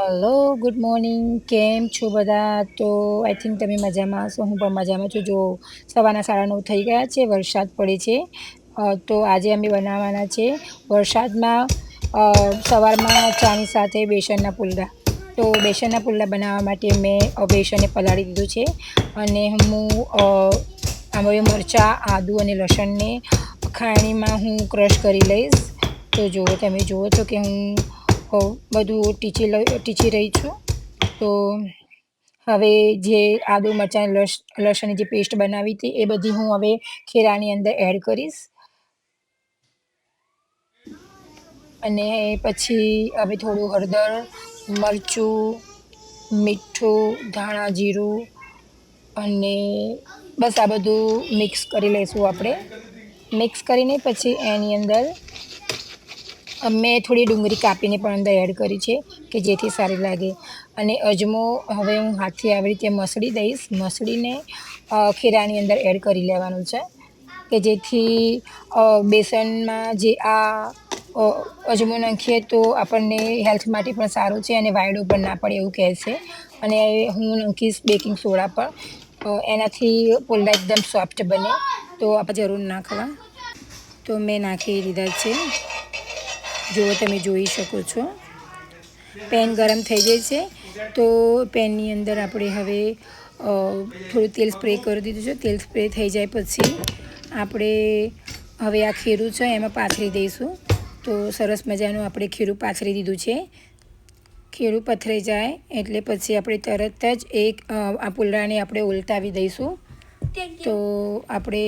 Hello good morning કેમ છો બધા? તો આઈ થિંક તમે મજામાં હશો, હું પણ મજામાં છું. જો સવારના સાડા નવ થઈ ગયા છે, વરસાદ પડે છે. તો આજે અમે બનાવવાના છે વરસાદમાં સવારમાં ચાની સાથે બેસનના પુલ્લા તો બેસનના પુલ્લા બનાવવા માટે મેં બેસનને પલાળી દીધું છે. અને હું આમાં મરચાં, આદુ અને લસણને ખાણીમાં હું ક્રશ કરી લઈશ. તો જુઓ, તમે જુઓ છો કે હું બધું ટીચી ટીચી રહી છું. તો હવે જે આદુ, મરચાં, લસ, લસણની જે પેસ્ટ બનાવી હતી, એ બધી હું હવે ખીરાની અંદર એડ કરીશ. અને પછી હવે થોડું હળદર, મરચું, મીઠું, ધાણા, જીરું અને બસ આ બધું મિક્સ કરી લઈશું આપણે. મિક્સ કરીને પછી એની અંદર મેં થોડી ડુંગળી કાપીને પણ અંદર એડ કરી છે, કે જેથી સારી લાગે. અને અજમો હવે હું હાથથી આવી રીતે મસળી દઈશ. મસળીને ખીરાની અંદર એડ કરી લેવાનું છે, કે જેથી બેસનમાં જે આ અજમો નાખીએ તો આપણને હેલ્થ માટે પણ સારું છે અને વાયડો પણ ના પડે એવું કહે છે. અને હું નાખીશ બેકિંગ સોડા પણ. એનાથી પોલ્લા એકદમ સોફ્ટ બને, તો આપણે જરૂર નાખવા તો મેં નાખી દીધા છે. જો તમે જોઈ શકો છો. પેન ગરમ થઈ જાય છે. તો પેનની અંદર આપણે હવે થોડું તેલ સ્પ્રે કરી દીધું છે. તેલ સ્પ્રે થઈ જાય પછી આપણે હવે આ ખીરું છે એમાં પાથરી દઈશું. તો સરસ મજાનું આપણે ખીરું પાથરી દીધું છે. ખીરું પથરાઈ જાય એટલે પછી આપણે તરત જ એક આ પુલડાને આપણે ઉલટાવી દઈશું. તો આપણે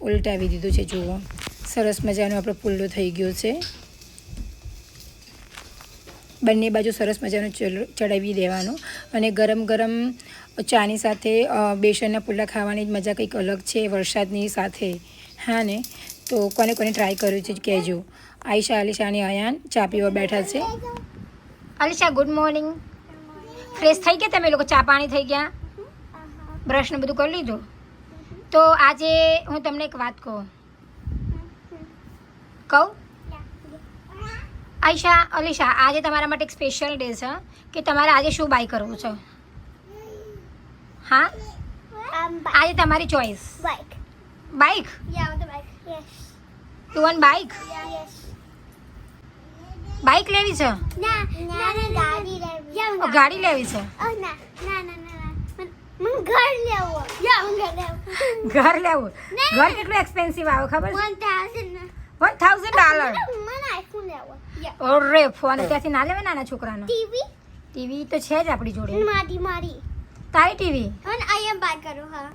ઉલટાવી દીધું છે જુઓ. સરસ મજાનું આપણો પુલ્લો થઈ ગયો છે. બંને બાજુ સરસ મજાનો ચડાવી દેવાનો. અને ગરમ ગરમ ચાની સાથે બેસનના પુલ્લા ખાવાની જ મજા કંઈક અલગ છે વરસાદની સાથે. હા ને? તો કોને કોને ટ્રાય કર્યું છે કહેજો. આયશા, અલીશા અને અયાન ચા પીવા બેઠા છે. અલીશા ગુડ મોર્નિંગ ફ્રેશ થઈ ગયા તમે લોકો? ચા પાણી થઈ ગયા? બ્રશનું બધું કરી લીધું? તો આજે હું તમને એક વાત કહું. કહું? આયશા અલીશા આજે તમારા માટે એક સ્પેશિયલ ડે છે કે તમારે આજે શું બાય કરવું છે? હા? Um, આજે તમારી choice bike bike. Two one bike. Bike લેવી છે? ના ના ના ગાડી લેવી. યા ઓ, ગાડી લેવી છે? યા લેવો. ઘર લેવું. ઘર કેટલું એક્સપેન્સિવ આવે ખબર વન થાઉઝન્ડ ડોલર ઓરે ફોન ત્યાંથી ના લેવે નાના છોકરાનો. ટીવી? ટીવી તો છે જ આપણી જોડે. મારી મારી. તારી ટીવી? અને આઈ એમ બાય કરો હા.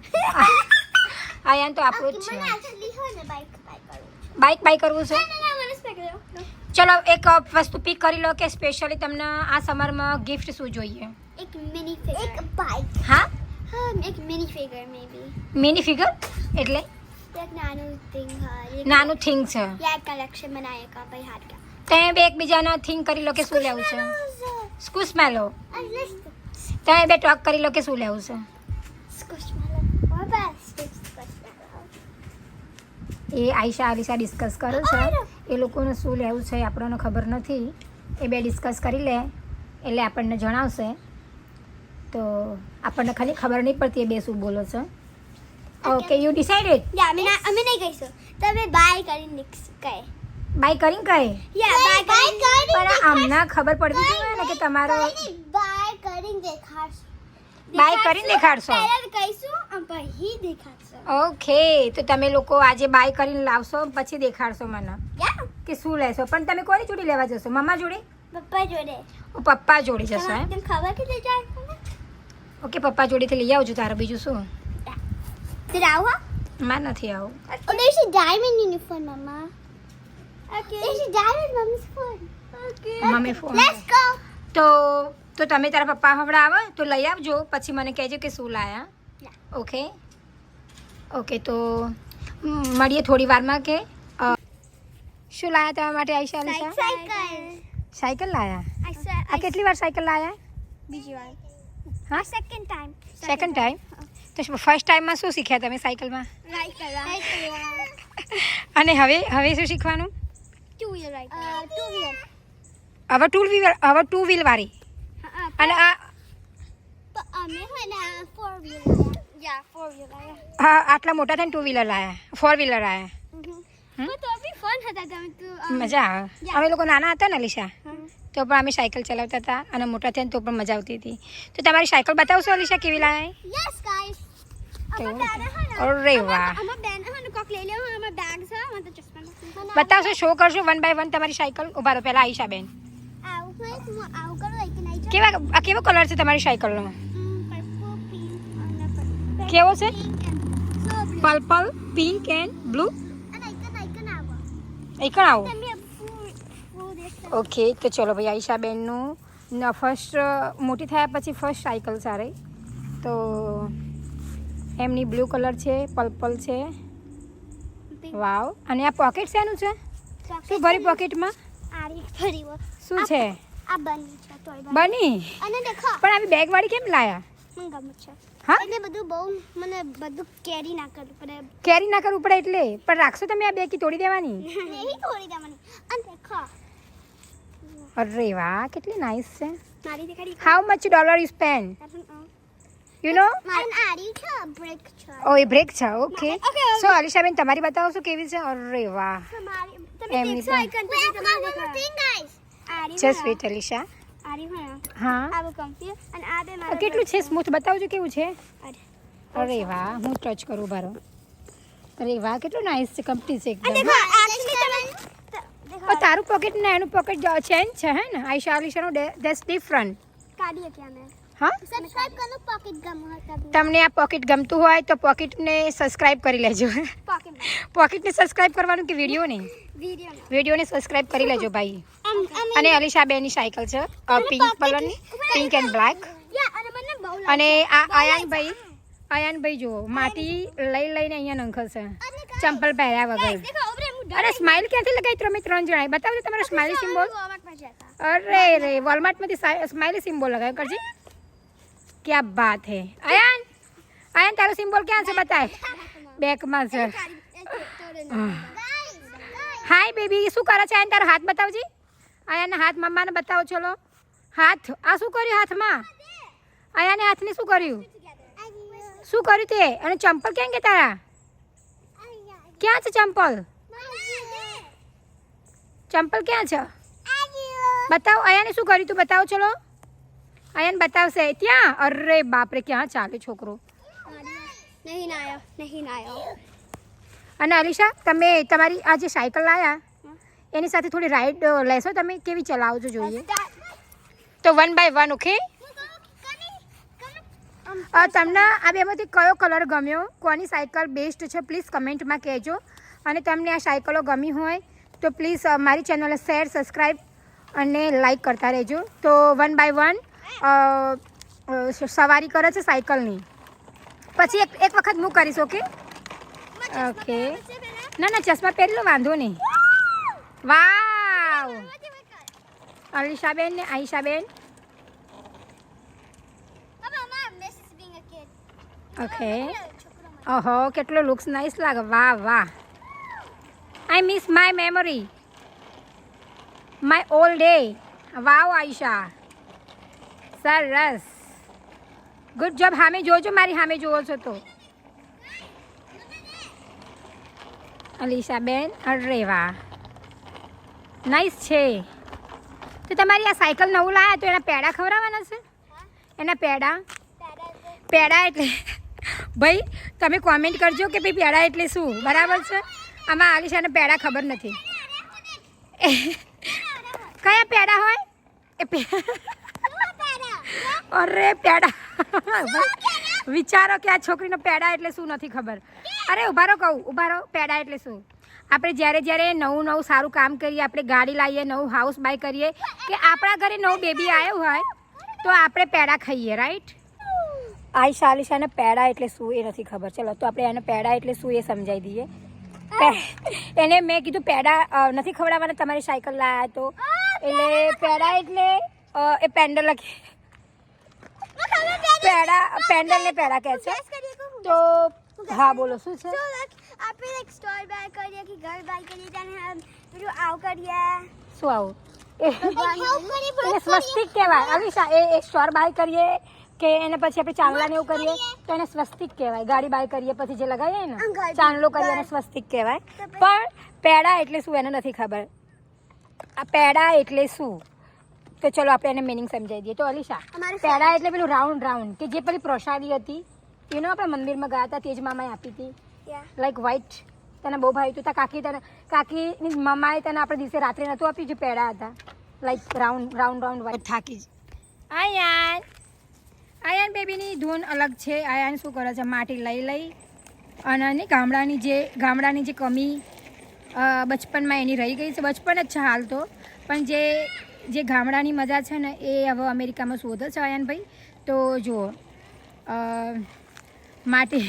આઈ એમ તો આપણું જ છે. મને એક્ચ્યુઅલી હો ને બાઈક બાય કરવું બાઈક બાય કરવું છે? ચલો એક વસ્તુ પિક કરી લો કે સ્પેશિયલી તમને આ સમરમાં ગિફ્ટ શું જોઈએ? એક મિની ફિગર એક બાઈક હા? હા એક mini figure maybe mini figure એટલે? એક નાનું થિંગ હા નાનું થિંગ છે. યા કલેક્શન બનાય કા ભાઈ હાથ તમે બે એકબીજાના થિંક કરી લો કે શું લેવું છે. સ્કૂસમેલો લો તમે બે ટોક કરી લો કે શું લેવું છે? એ આયશા આલિશા ડિસ્કસ કરે છે. એ લોકોને શું લેવું છે આપણને ખબર નથી. એ બે ડિસ્કસ કરી લે. એટલે આપણને જણાવશે. તો આપણને ખાલી ખબર નહીં પડતી એ બે શું બોલો છો. ઓકે યુ ડિસાઇડેડ અમે guess so. તમે બાય કરીને કહે. બાય કરીને કહે પણ અમને ખબર પડવી જોઈએ ને કે તમારો બાય કરીને દેખાડશો. બાય કરીને દેખાડશો. કહીશું પછી દેખાડશો. ઓકે તો તમે લોકો આજે બાય કરીને લાવશો પછી દેખાડશો મને. કે શું લેશો? પણ તમે કોની જોડે લેવા જશો? મમ્મા જોડે? પપ્પા જોડે. ઓ પપ્પા જોડે જશો એમ? ખબર કે જાય ઓકે પપ્પા જોડેથી લઈ આવજો તારે. બીજું શું? તે આવો મા નથી આવું. Oh, there's diamond uniform Mama. Okay. Mommy's phone. Let's go. તો તો તમે તારા પપ્પા હમણાં આવો તો લઈ આવજો પછી મને કહેજો કે શું લાયા. ઓકે ઓકે તો મળીએ થોડી વારમાં કે શું લાયા તમારા માટે આઈશા અલીશા? Cycle. સાયકલ લાયા? આ કેટલી વાર સાયકલ લાયા? બીજી વાર. હા? સેકન્ડ ટાઈમ સેકન્ડ ટાઈમ તો ફર્સ્ટ ટાઈમમાં શું શીખ્યા તમે સાયકલમાં અને હવે હવે શું શીખવાનું? Two wheel right. Uh, two wheel. હવે ટુ વ્હીલ હવે ટુ વ્હીલ વાળી અને આ તો અમે હોય ને ફોર વ્હીલર યા ફોર વ્હીલર હા આટલા મોટા થઈને ટુ વ્હીલર લાયા ફોર વ્હીલર લાયા હમ? તો બી ફન હતા તમે તો મજા આવે અમે લોકો નાના હતા ને અલીશા તો પણ અમે સાયકલ ચલાવતા હતા અને મોટા થઈને તો પણ મજા આવતી હતી તો તમારી સાયકલ બતાવશો અલીશા કેવી લાયા યસ ગાઈસ કેવું? અમાર બેન હે ને અરે વાહ અમાર બેન હે ને કોક લઈ લેવો અમાર બેગ છે મને તો ચશ્મા નથી બતાવશો શો કરશો વન બાય વન તમારી સાયકલ ઊભા રહો પહેલા આઈશા બેન આવું હોય તો હું આવું કરું like કે નહીં કેવા આ કેવો કલર છે તમારી સાયકલનો પર્પલ પિંક અને purple. કેવો છે? Pink and so blue. Purple pink and blue અને icon icon આવો. એકણ આવો? તમે full full this ઓકે તો ચલો ભાઈ આઈશા બેનનું ફર્સ્ટ મોટી થયા પછી ફર્સ્ટ સાયકલ સારે. તો એમની બ્લુ કલર છે પર્પલ છે. pink wow. અને આ પોકેટ શેનું છે? શું ભરી પોકેટમાં શું છે? આ બની છે તોય બની. અને દેખો. પણ આવી બેગ વાળી કેમ લાયા? મને ગમે છે. હા? એટલે બધું બહુ મને બધું કેરી ના કરવું પડે. કેરી ના કરવું પડે એટલે? પણ રાખશો તમે આ બેગ તોડી દેવાની? નહીં તોડી દેવાની. અને દેખો. અરે વાહ કેટલી નાઇસ છે. મારી દેખાડી. How much dollar you spend you know મારી બ્રેક છે ઓ એ બ્રેક છે. ઓકે સો સો અલીશાબેન તમારી બતાવો છો કેવી છે અરે વાહ. તમારી તમે એમની પણ. Just wait Alisha. હા. આવું comfy. અને આ બે આ મારા કેટલું છે? સ્મૂથ બતાવજો કેવું છે? અરે. અરે વાહ હું ટચ કરું બારો. અરે વાહ કેટલું નાઇસ છે કમ્પ્લીટ છે એકદમ. દેખો actually તમે દેખો. ઓ તારું પોકેટ ને એનું પોકેટ ચેન્જ છે હે ને? આઈશા અલીશાનું ધેટ્સ ડિફરન્ટ કાઢીએ કે અમે હા? સબસ્ક્રાઇબ કરો પોકેટ ગમ તમને આ પોકેટ ગમતું હોય તો પોકેટને સબસ્ક્રાઇબ કરી લેજો. પોકેટ પોકેટને સબસ્ક્રાઇબ કરવાનું કે વિડીયોને નહીં વિડીયોને સબસ્ક્રાઇબ કરી લેજો ભાઈ. અને અલીશા બેની સાયકલ છે. પિંક કલરની પિંક એન્ડ બ્લેક અને આ અયાનભાઈ અયાનભાઈ જુઓ માટી લઈ લઈને અહીંયા નંખશે ચંપલ પહેર્યા વગર. અરે સ્માઇલ ક્યાંથી લગાવી તમે ત્રણ જણાએ. બતાવજો તમારો સ્માઇલ સિમ્બોલ અરે રે વોલમાર્ટમાંથી સ્માઇલ સિમ્બોલ લગાવ્યો કરજે. ક્યાં બાત હે આયાન આયાન તારો સિમ્બોલ ક્યાં છે બતાય બેકમાં છે હાય બેબી શું કરે છે આયાન તારો હાથ બતાવજી આયાને હાથ મમ્માને બતાવો ચલો હાથ આ શું કર્યું હાથમાં આયાને હાથને શું કર્યું શું કર્યું તે અને ચંપલ ક્યાં ગયા તારા ક્યાં છે ચંપલ ચંપલ ક્યાં છે બતાવો આયાને શું કર્યું તું બતાવો ચલો આયાને બતાવશે. ત્યાં અરે બાપરે ક્યાં ચાલે છોકરો? નહીં નાયો નહીં નાયો. અને અલીશા તમે તમારી આ જે સાયકલ લાયા એની સાથે થોડી રાઈડ લેશો તમે? કેવી ચલાવો છો જોઈએ તો વન બાય વન ઓકે તમને આ બેમાંથી કયો કલર ગમ્યો? કોની સાયકલ બેસ્ટ છે? પ્લીઝ કમેન્ટમાં કહેજો. અને તમને આ સાયકલો ગમી હોય તો પ્લીઝ મારી ચેનલને શેર સબસ્ક્રાઈબ અને લાઈક કરતા રહેજો. તો વન બાય વન સવારી કરે છે સાયકલની. પછી એક એક વખત હું કરીશ, ઓકે? ઓકે. ના ના, ચશ્મા પહેરી લો, વાંધો નહીં. વાવ! અલીશાબેન ને આઈશાબેન ઓકે. ઓહો, કેટલો લુક્સ નાઇસ લાગે. વાહ વાહ. I miss my memory my all day wow Aisha સરસ. ગુડ જોબ સામે જોજો મારી સામે જોવો છો તો. અલીશાબેન અરે વાહ નાઇસ છે. તો તમારી આ સાયકલ નવું લાયા તો એના પેડા ખવડાવવાના છે? એના પેડા? પેડા એટલે ભાઈ તમે કોમેન્ટ કરજો કે ભાઈ પેડા એટલે શું? બરાબર છે? આમાં આલિશાને પેડા ખબર નથી. કયા પેડા હોય? એ પે અરે પેડા. વિચારો કે આ છોકરીનો પેડા એટલે શું નથી ખબર. અરે ઊભા રહો કહું ઊભા રહો પેડા એટલે શું? આપણે જ્યારે જ્યારે નવું નવું સારું કામ કરીએ આપણે ગાડી લાવીએ નવું હાઉસ બાય કરીએ કે આપણા ઘરે નવું બેબી આવ્યું હોય તો આપણે પેડા ખાઈએ રાઈટ આઈશા આલિશાને પેડા એટલે શું એ નથી ખબર. ચલો તો આપણે એને પેડા એટલે શું એ સમજાવી દઈએ. એને મેં કીધું પેડા નથી ખવડાવવાના તમારી સાયકલ લાયા તો. એટલે પેડા એટલે એ પેન્ડલ લખી પેડા પેન્ડલ ને પેડા કહે છે તો હા બોલો શું છે આપણે એક સ્ટોર બાય કરીએ કે ઘર બાય કરીએ ત્યારે આમ પેલું આવ કરીએ શું આવું એ એ સ્વસ્તિક કહેવાય અલીશા એ એક સ્ટોર બાય કરીએ કે એને પછી આપણે ચાંદલા ને એવું કરીએ તો એને સ્વસ્તિક કહેવાય ગાડી બાય કરીએ પછી જે લગાવીએ ને ચાંદલો કરીએ એને સ્વસ્તિક કહેવાય પણ પેડા એટલે શું એને નથી ખબર આ પેડા એટલે શું તો ચલો આપણે એને મિનિંગ સમજાવી દઈએ. તો અલીશા પેડા એટલે પેલું રાઉન્ડ રાઉન્ડ કે જે પેલી પ્રસાદી હતી એનો આપણે મંદિરમાં ગયા હતા તે જ મામાએ આપી હતી. લાઈક વ્હાઈટ તને બહુ ભાવ્યું હતું તા કાકી તને કાકીની મામાએ તને આપણે દિવસે રાત્રે નહોતું આપ્યું જે પેડા હતા. Like round round round white થાકી જ. આયાન. આયાન બેબીની ધૂન અલગ છે. આયાન શું કરે છે? માટી લઈ લઈ અને એની ગામડાની જે ગામડાની જે કમી બચપનમાં એની રહી ગઈ છે. બચપન જ છે હાલ તો. પણ જે જે ગામડાની મજા છે ને એ હવે અમેરિકામાં શોધે છે આયાનભાઈ. તો જુઓ માટી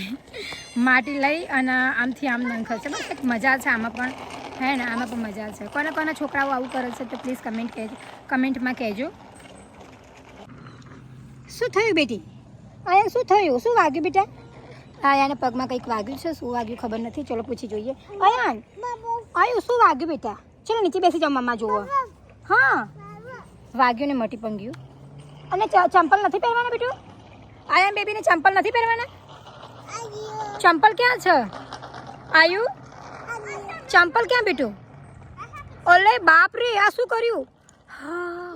માટી લઈ અને આમથી આમ નંખે છે. બસ એક મજા છે આમાં પણ. હે ને આમાં પણ મજા છે. કોના કોના છોકરાઓ આવું કરે છે તો પ્લીઝ કમેન્ટ કહેજો કમેન્ટમાં કહેજો. શું થયું બેટી? અહીંયા શું થયું? શું વાગ્યું બેટા? આયાને પગમાં કંઈક વાગ્યું છે. શું વાગ્યું ખબર નથી. ચલો પૂછી જોઈએ. અયાન આયું શું વાગ્યું બેટા? ચલો નીચે બેસી જાઓ મમ્મા જુઓ. હા. વાગ્યું ને મટી પંગ્યું અને ચ- ચંપલ નથી પહેરવાના બેટું આયાન બેબીને ચંપલ નથી પહેરવાના ચંપલ ક્યાં છે આયુ ચંપલ ક્યાં બેટું ઓલે બાપ રે આ શું કર્યું હા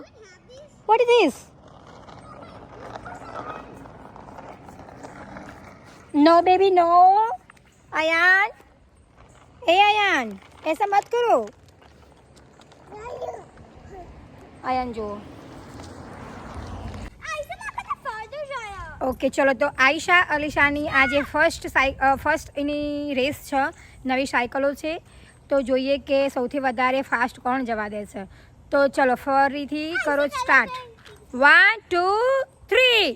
what is this no baby no Ayaan ए अयान ऐसा मत करो આયાન જુઓ. ઓકે ચલો તો આયશા અલીશાની આજે ફર્સ્ટ સાય ફર્સ્ટ એની રેસ છે નવી સાયકલો છે તો જોઈએ કે સૌથી વધારે ફાસ્ટ કોણ જવા દે છે. તો ચલો ફરીથી કરો સ્ટાર્ટ વન ટુ થ્રી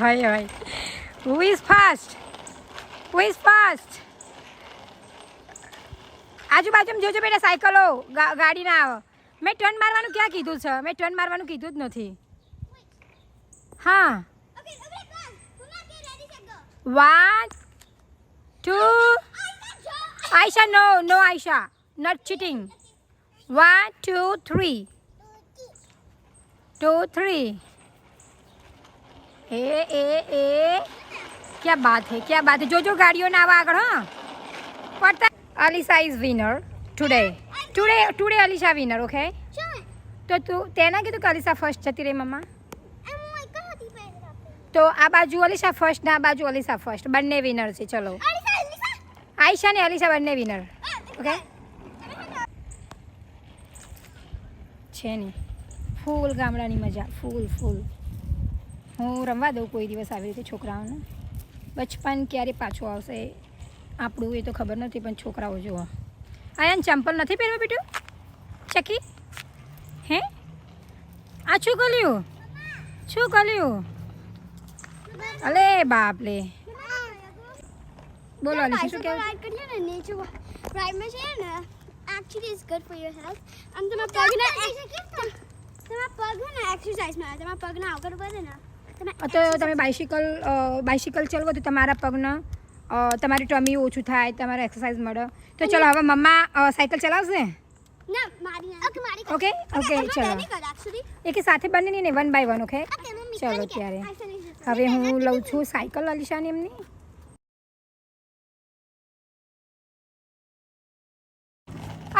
હોય હોય who is fast who is fast આજુબાજુમાં જોજો બેટા સાયકલો ગા- ગાડી ના આવે મેં ટર્ન મારવાનું ક્યાં કીધું છે મેં ટર્ન મારવાનું કીધું જ નથી હા one two Ayesha no no Ayesha not cheating one two three two three એ એ એ क्या बात है क्या बात है जो जो गाड़ियों ना आवा આગળ હા પડતા Alisha is winner today today today Alisha winner okay તો તું તેના કીધું કે અલીશા ફર્સ્ટ જતી રહી મમ્મા? તો આ બાજુ અલીશા ફર્સ્ટ ને આ બાજુ અલીસા ફર્સ્ટ બંને વિનર છે ચલો. આયશા ને અલીશા બંને વિનર ઓકે છે ને. ફૂલ ગામડાની મજા. ફૂલ ફૂલ. હું રમવા દઉં કોઈ દિવસ આવી રીતે છોકરાઓને. બચપન ક્યારે પાછું આવશે આપણું એ તો ખબર નથી પણ છોકરાઓ જુઓ. આયાન ચંપલ નથી પહેરવા બેટું ચકી? હે? આ શું ગલ્યું શું ગલ્યું અલે બાપ લે બોલો અલીશા શું કહેવું? ride કરીએ ને nature wa- ride માં છે ને actually it's good for your health. આમ તમારા પગના તમારા પગ ને exercise માં આવે તમારા પગના આગળ વધે ને. તમે અ તો તમે બાઇસિકલ બાઇસિકલ ચલાવો તો તમારા પગનો અ, તમારી ટમી ઓછું થાય તમારે એક્સરસાઇઝ મળે. તો ચલો હવે મમ્મા સાયકલ ચલાવશે? Okay okay? ઓકે ચલો. એક સાથે બંને નહીં ને વન બાય વન ઓકે ચલો ત્યારે. હવે હું લઉં છું સાયકલ અલીશાની એમની.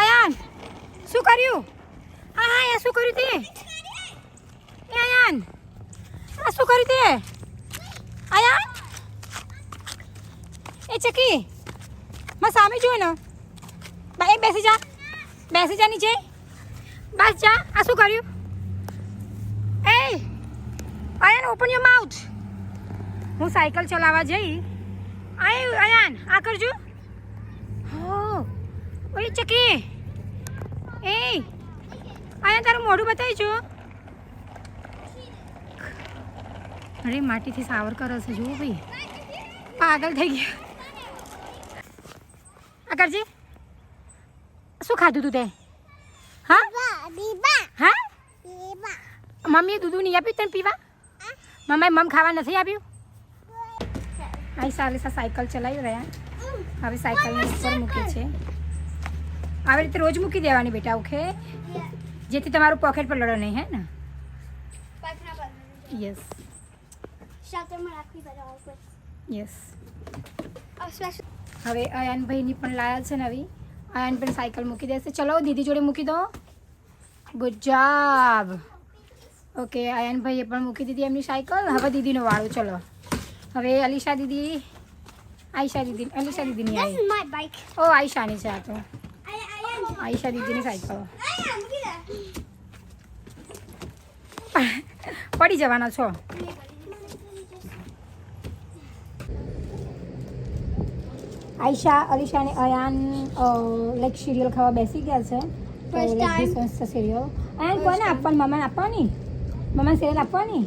આયાન શું કર્યું? હા હા એ શું કર્યું તે? એ આયાન આ શું કર્યું તે? આયાન? એ ચકી માં સામે જોયો ને બા, એ બેસી જા. બેસી જા નીચે. બસ જા, આ શું કર્યું? એ આયાન ઓપન યોર માઉથ હું સાયકલ ચલાવવા જઈ. અહીં આયાન આ કરજો. હો, ઓય ચકી. એ આયાન તારું મોઢું બતાવીજો. અરે, માટીથી સાવર કરે છે જુઓ ભાઈ. પાગલ થઈ ગયા. આ કરજે શું ખાધું તું તે? હા? બા દીબા હા? દીબા મમ્મીએ દૂધ નહીં આપ્યું તને પીવા? મમ્મીએ મમ ખાવા નથી આપ્યું? આઈ સાલે સાયકલ ચલાવી રહ્યા. હવે સાયકલને ઉપર મૂકે છે. આવી રીતે રોજ મૂકી દેવાની બેટા ઓકે? Yeah. જેથી તમારું પોકેટ પર લડો નહીં હે ને? પાછના પર યસ શાતરમાં રાખવી પડે ઓલવેઝ યસ આ સ્પેશિયલ હવે અયાનભાઈની પણ લાયા છે નવી અયાન પણ સાયકલ મૂકી દેશે. ચલો દીદી જોડે મૂકી દો. ગુડ જોબ ઓકે અયાનભાઈએ પણ મૂકી દીધી એમની સાયકલ. હવે દીદીનો વાળો ચલો. હવે અલીશા દીદી આયશા દીદી અલીશા દીદીની આવી. ઓ આયશાની છે આ તો. આયશા દીદીની સાયકલ. પડી જવાના છો? આયશા અલીશા અને અયાન લાઈક સિરિયલ ખાવા બેસી ગયા છે First time. સિરિયલ અયાન કોને આપવાની મમ્માને આપવાની મમ્માને સિરિયલ આપવાની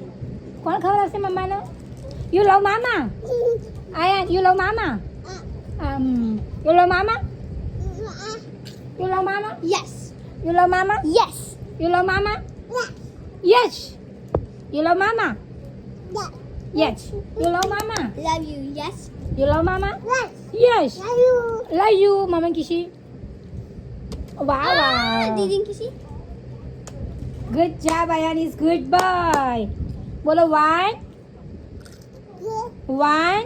કોણ ખવડાવશે મમ્માને you love mama Ayaan you love mama um you love mama you love mama Yes. You love mama Yes. You love mama yes you love mama yes you love mama Love you. Yes. You love mama? Yes. Yes. Layu. Layu, Mama Kishi. Wow. Ah, Didin Kishi. Good job, Ayan is good boy. Bolo one. One.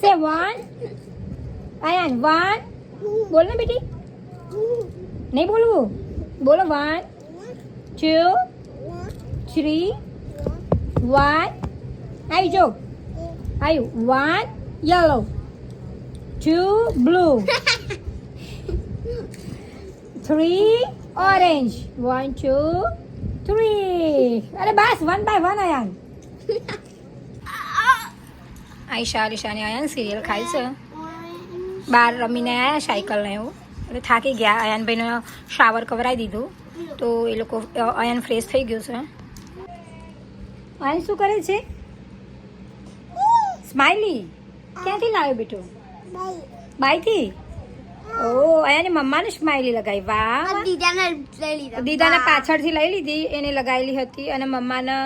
Say one. Ayan, one. बोलो ना बेटी नहीं बोलो बोलो one two, three, one. Are you joke? Are you one? Yellow two blue three orange one two, three અરે બસ one by one Ayaan Aisha આલિશાની Ayaan cereal ખાય છે બહાર રમીને આવ્યા સાયકલ ને એવું એટલે થાકી ગયા અયાનભાઈનો શાવર કવરાઈ દીધું તો એ લોકો અયાન ફ્રેશ થઈ ગયું છે અયાન શું કરે છે સ્માઇલી ક્યાંથી લાવ્યો બેટો? બાઈથી? ઓ અયાની મમ્માને સ્માઇલી લગાવી વાહ દીદાને લઈ લીધા. દીદાને પાછળથી લઈ લીધી એને લગાવેલી હતી અને મમ્માને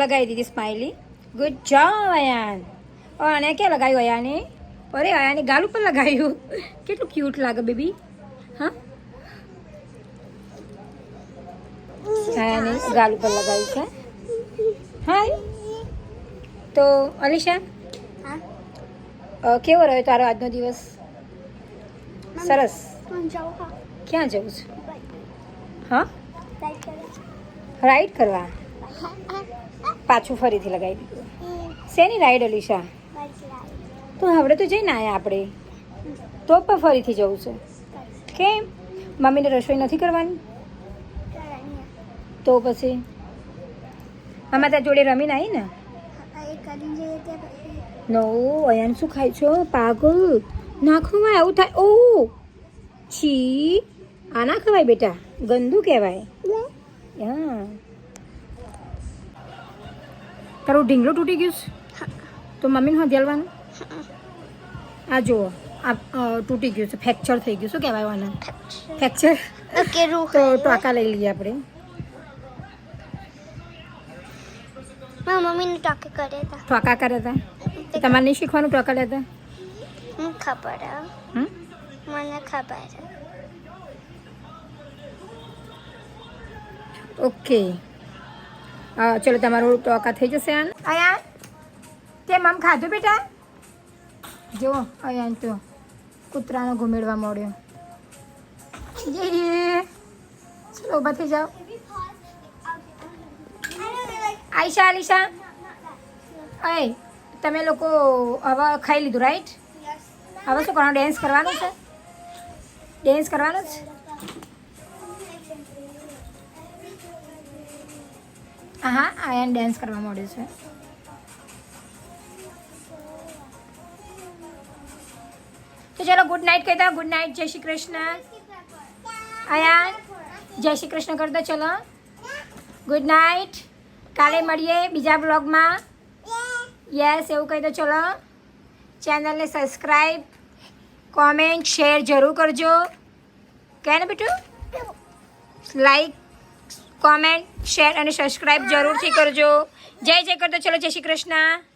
લગાવી દીધી સ્માઇલી ગુડ જોબ અયાન. ઓ, અને ક્યાં લગાવ્યું અયાને? અરે અયાને ગાલ ઉપર લગાવ્યું કેટલું ક્યુટ લાગે બેબી હા? અયાને ગાલ ઉપર લગાવ્યું છે. હાય. તો અલીશા? હા? કેવો રહ્યો તારો આજનો દિવસ? સરસ. ક્યાં જવું છે? હા? રાઈડ કરવા? પાછું ફરીથી લગાવી દીધું. શેની રાઈડ અલીશા? તો હવે તો જઈને આવ્યા આપણે. તો પણ ફરીથી જવું છે. કેમ? મમ્મીને રસોઈ નથી કરવાની? તો પછી? આમાં ત્યાં જોડે રમીને આવી ને? નો અયાન શું ખાય છો પાગલ ના ખવાય આવું થાય ઓ છી આ ના ખવાય બેટા ગંદુ કહેવાય હા તારું ઢીંગલો તૂટી ગયું છે તો મમ્મીને હા ધ્યાલવાનું આ જુઓ આ તૂટી ગયું છે ફ્રેક્ચર થઈ ગયું શું કહેવાય આને ફ્રેક્ચર તો ટાંકા લઈ લઈએ આપણે મમ્મીને ટાંકા કરે હતા ટાંકા કર્યા હતા તમારે નહીં શીખવાનું ટાંકા લેતા? હું ખબર મને ખબર. ઓકે. ચલો તમારું ટોકા થઈ જશે અયાન? તે મમ ખાધું બેટા? જો અયાન તો કૂતરાનો ઘુમેડવા મળ્યો. ચલો ઊભા થઈ જાઓ. આઈશા આલિશા. અય તમે લોકો હવે ખાઈ લીધું રાઈટ હવે શું કરવાનું? ડેન્સ કરવાનું છે? ડેન્સ કરવાનું છે? હા આયન ડેન્સ કરવા માંડ્યો છે. તો ચલો ગુડ નાઇટ કહેતા ગુડ નાઇટ જય શ્રી કૃષ્ણ. આયાન જય શ્રી કૃષ્ણ કરતા ચલો. ગુડ નાઇટ કાલે મળીએ બીજા બ્લોગમાં યસ એવું કહી દો. ચલો. ચેનલને સબસ્ક્રાઈબ કોમેન્ટ શેર જરૂર કરજો. કે ને બેટું? લાઈક કોમેન્ટ શેર અને સબસ્ક્રાઈબ જરૂરથી કરજો. જય જય કરતો ચલો, જય શ્રી કૃષ્ણ.